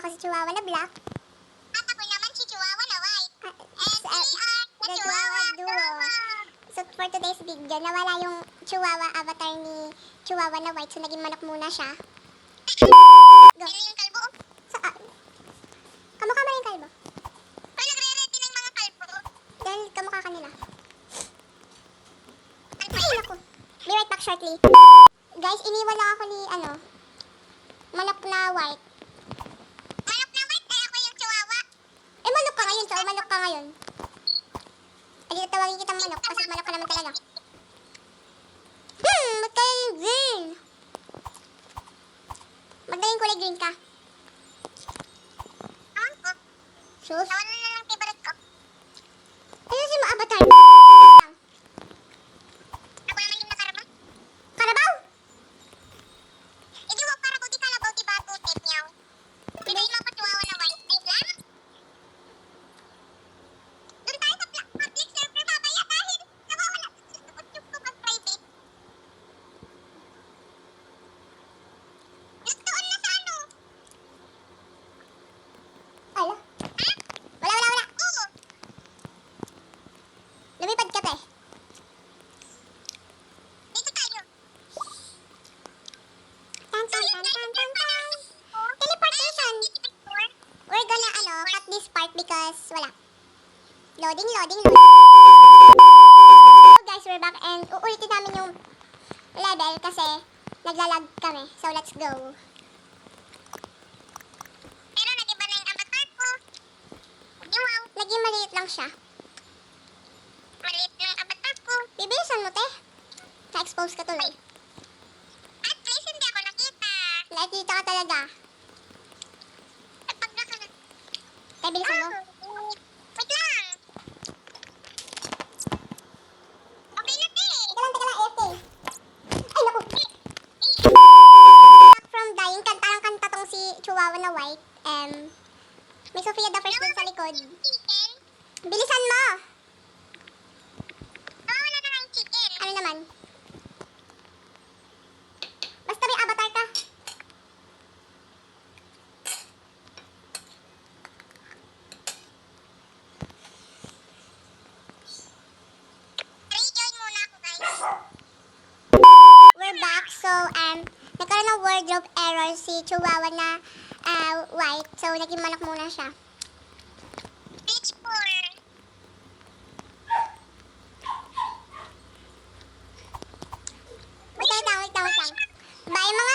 ako si Chihuahua na black. At ako naman si Chihuahua na white. Ah, And sa- we are the the Chihuahua Chihuahua duo. Duo. So for today's video, nawala yung Chihuahua avatar ni Chihuahua na white. So naging manok muna siya. Go. Ano yung kalbo? So, ah, kamukha mo rin kalbo. Ay, nagre-ready na yung mga kalbo. Dahil kamukha kanila. Ano Ay, naku. Be right back shortly. Guys, iniwan lang ako ni, ano, manok na white. Manok na white, eh ako yung Chihuahua. Eh, manok ka ngayon, so manok ka ngayon. Di tawagin kitang manok kasi manok ka naman talaga. Hmm, ba't kaya yung green? Magdaling kulay green ka. Sus. Nawalan na lang favorite ko. Ayun si mga avatar. Ako naman yung nakarama. Karabaw! Hindi mo karabaw, di kalabaw, di bago, tip niyaw. Bigay mo ako Chihuahua na white. Ay, black. Doon tayo sa pla- public server mamaya dahil nawawala sa YouTube ko pag private. Nagdoon na sa ano? Ala. Ha? Wala, wala, wala. Oo. Lumipad ka, te. Dito tayo. Tan, tan, tan, tan, tan, tan. Teleportation. We're gonna, ano, cut this part because wala. Loading, loading, loading. So guys, we're back and uulitin namin yung level kasi naglalag kami. So let's go. Pero nag-iba na yung avatar ko. Wow, Naging maliit lang siya. maliit na yung avatar ko. Bibilisan mo, te. Na-expose ka tuloy. At least hindi ako nakita. Nakikita ka talaga. At pag naka na... Te, bilisan mo. Wait lang. Okay na, te. Teka lang, teka lang, AFK. Ay, naku. From dying, kanta lang kanta tong si Chihuahua na white. Um, may Sofia the First sa likod. Chicken. Bilisan mo! Nawawala na nga yung chicken. Ano naman? Basta may avatar ka. Rejoin muna ako, guys. We're back. So, um, nagkaroon ng wardrobe error si Chihuahua na ah, white. So, naging manok muna siya. Page 4. Wait lang, wait lang, wait lang. Bye mga.